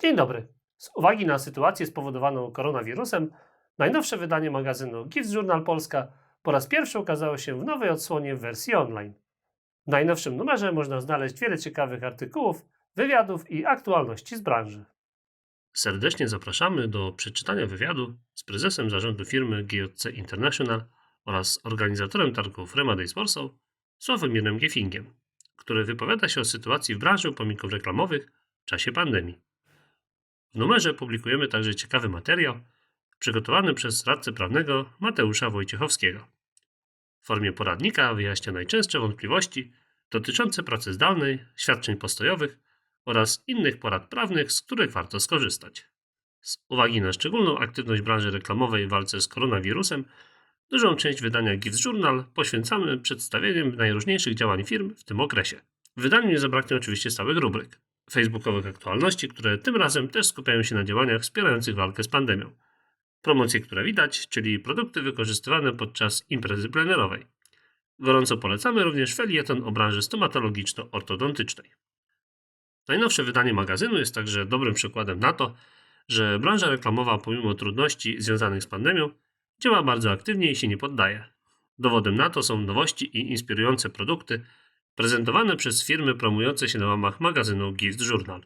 Dzień dobry. Z uwagi na sytuację spowodowaną koronawirusem, najnowsze wydanie magazynu Gift Journal Polska po raz pierwszy ukazało się w nowej odsłonie w wersji online. W najnowszym numerze można znaleźć wiele ciekawych artykułów, wywiadów i aktualności z branży. Serdecznie zapraszamy do przeczytania wywiadu z prezesem zarządu firmy GJC International oraz organizatorem targów Rema Days Warsaw, Sławomirem Giefingiem, który wypowiada się o sytuacji w branży upominków reklamowych w czasie pandemii. W numerze publikujemy także ciekawy materiał przygotowany przez radcę prawnego Mateusza Wojciechowskiego. W formie poradnika wyjaśnia najczęstsze wątpliwości dotyczące pracy zdalnej, świadczeń postojowych oraz innych porad prawnych, z których warto skorzystać. Z uwagi na szczególną aktywność branży reklamowej w walce z koronawirusem, dużą część wydania Gift Journal poświęcamy przedstawieniem najróżniejszych działań firm w tym okresie. W wydaniu nie zabraknie oczywiście stałych rubryk facebookowych aktualności, które tym razem też skupiają się na działaniach wspierających walkę z pandemią. Promocje, które widać, czyli produkty wykorzystywane podczas imprezy plenerowej. Gorąco polecamy również felieton o branży stomatologiczno-ortodontycznej. Najnowsze wydanie magazynu jest także dobrym przykładem na to, że branża reklamowa pomimo trudności związanych z pandemią działa bardzo aktywnie i się nie poddaje. Dowodem na to są nowości i inspirujące produkty prezentowane przez firmy promujące się na łamach magazynu Gift Journal.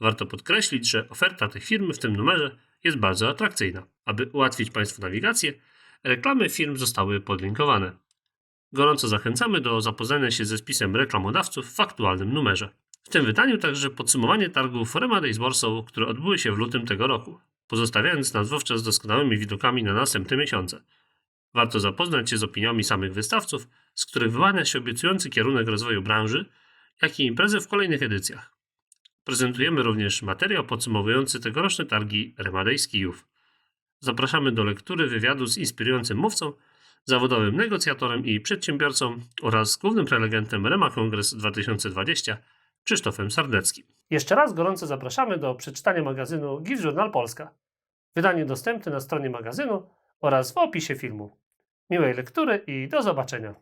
Warto podkreślić, że oferta tych firm w tym numerze jest bardzo atrakcyjna. Aby ułatwić Państwu nawigację, reklamy firm zostały podlinkowane. Gorąco zachęcamy do zapoznania się ze spisem reklamodawców w aktualnym numerze. W tym wydaniu także podsumowanie targów Rema Days Warsaw, które odbyły się w lutym tego roku, pozostawiając nas wówczas doskonałymi widokami na następne miesiące. Warto zapoznać się z opiniami samych wystawców, z których wyłania się obiecujący kierunek rozwoju branży, jak i imprezy w kolejnych edycjach. Prezentujemy również materiał podsumowujący tegoroczne targi Remadejs Kijów. Zapraszamy do lektury wywiadu z inspirującym mówcą, zawodowym negocjatorem i przedsiębiorcą oraz głównym prelegentem Rema Kongres 2020 Krzysztofem Sardeckim. Jeszcze raz gorąco zapraszamy do przeczytania magazynu Gift Journal Polska. Wydanie dostępne na stronie magazynu oraz w opisie filmu. Miłej lektury i do zobaczenia.